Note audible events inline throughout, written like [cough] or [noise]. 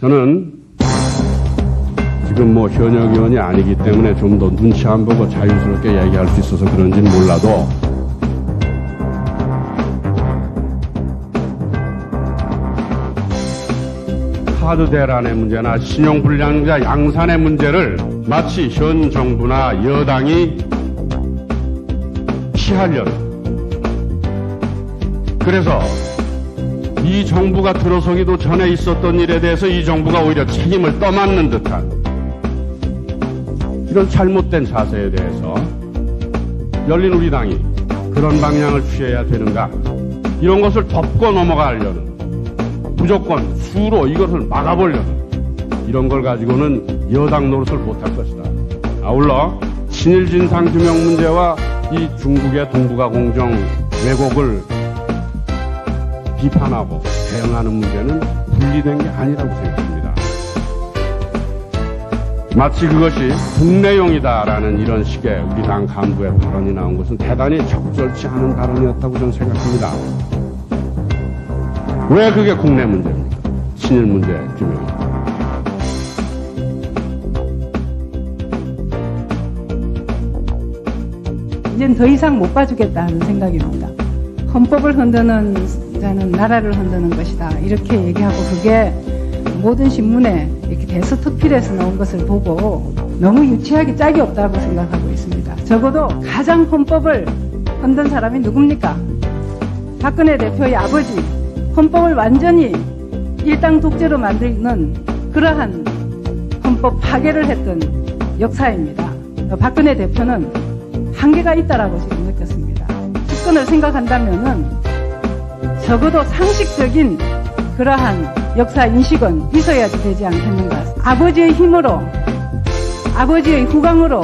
저는 지금 뭐 현역 의원이 아니기 때문에 좀 더 눈치 안 보고 자유스럽게 얘기할 수 있어서 그런지는 몰라도 카드 대란의 문제나 신용불량자 양산의 문제를 마치 현 정부나 여당이 피하려는. 그래서 이 정부가 들어서기도 전에 있었던 일에 대해서 이 정부가 오히려 책임을 떠맡는 듯한 이런 잘못된 자세에 대해서 열린 우리 당이 그런 방향을 취해야 되는가 이런 것을 덮고 넘어가려는 무조건 수로 이것을 막아보려는 이런 걸 가지고는 여당 노릇을 못할 것이다. 아울러 친일 진상 규명 문제와 이 중국의 동북아 공정 왜곡을 비판하고 대응하는 문제는 분리된 게 아니라고 생각합니다. 마치 그것이 국내용이다라는 이런 식의 우리 당 간부의 발언이 나온 것은 대단히 적절치 않은 발언이었다고 저는 생각합니다. 왜 그게 국내 문제입니까? 친일 문제 규명이. 이젠 더 이상 못 봐주겠다는 생각입니다. 헌법을 흔드는 자는 나라를 흔드는 것이다. 이렇게 얘기하고 그게 모든 신문에 이렇게 대서특필에서 나온 것을 보고 너무 유치하게 짝이 없다고 생각하고 있습니다. 적어도 가장 헌법을 흔든 사람이 누굽니까? 박근혜 대표의 아버지 헌법을 완전히 일당 독재로 만드는 그러한 헌법 파괴를 했던 역사입니다. 박근혜 대표는 한계가 있다라고 지금 느꼈습니다. 집권을 생각한다면은 적어도 상식적인 그러한 역사 인식은 있어야 되지 않겠는가. 아버지의 힘으로, 아버지의 후광으로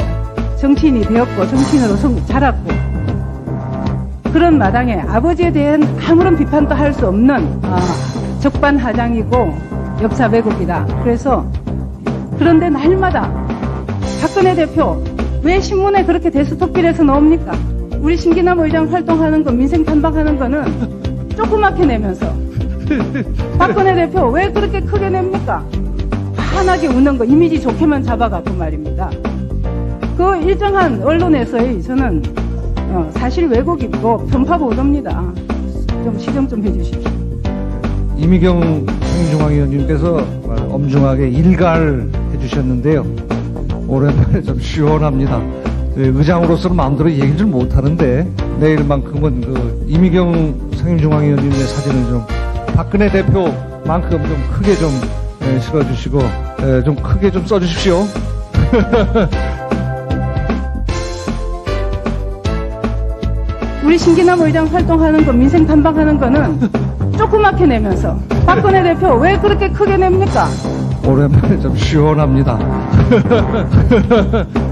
정치인이 되었고, 정치인으로 성- 자랐고, 그런 마당에 아버지에 대한 아무런 비판도 할 수 없는 어, 적반하장이고 역사 왜곡이다. 그래서 그런데 날마다 박근혜 대표 왜 신문에 그렇게 대수특필해서 나옵니까? 우리 신기남 의장 활동하는 거 민생 탐방하는 거는 조그맣게 내면서 [laughs] 박근혜 대표 왜 그렇게 크게 냅니까? 환하게 웃는 거 이미지 좋게만 잡아갖고 말입니다. 그 일정한 언론에서의 저는 어, 사실 왜곡이고 편파 보도입니다. 좀 시정 좀 해주십시오. 이미경 상임중앙위원님께서 엄중하게 일가를 해주셨는데요. 오랜만에 좀 시원합니다. 네, 의장으로서는 마음대로 얘기를 좀 못하는데 내일만큼은 그 이미경 상임중앙위원님의 사진을 좀 박근혜 대표만큼 좀 크게 좀 예, 실어주시고 예, 좀 크게 좀 써주십시오. [laughs] 우리 신기남 의장 활동하는 거 민생 탐방하는 거는 조그맣게 내면서 박근혜 대표 왜 그렇게 크게 냅니까? 오랜만에 좀 시원합니다. [laughs]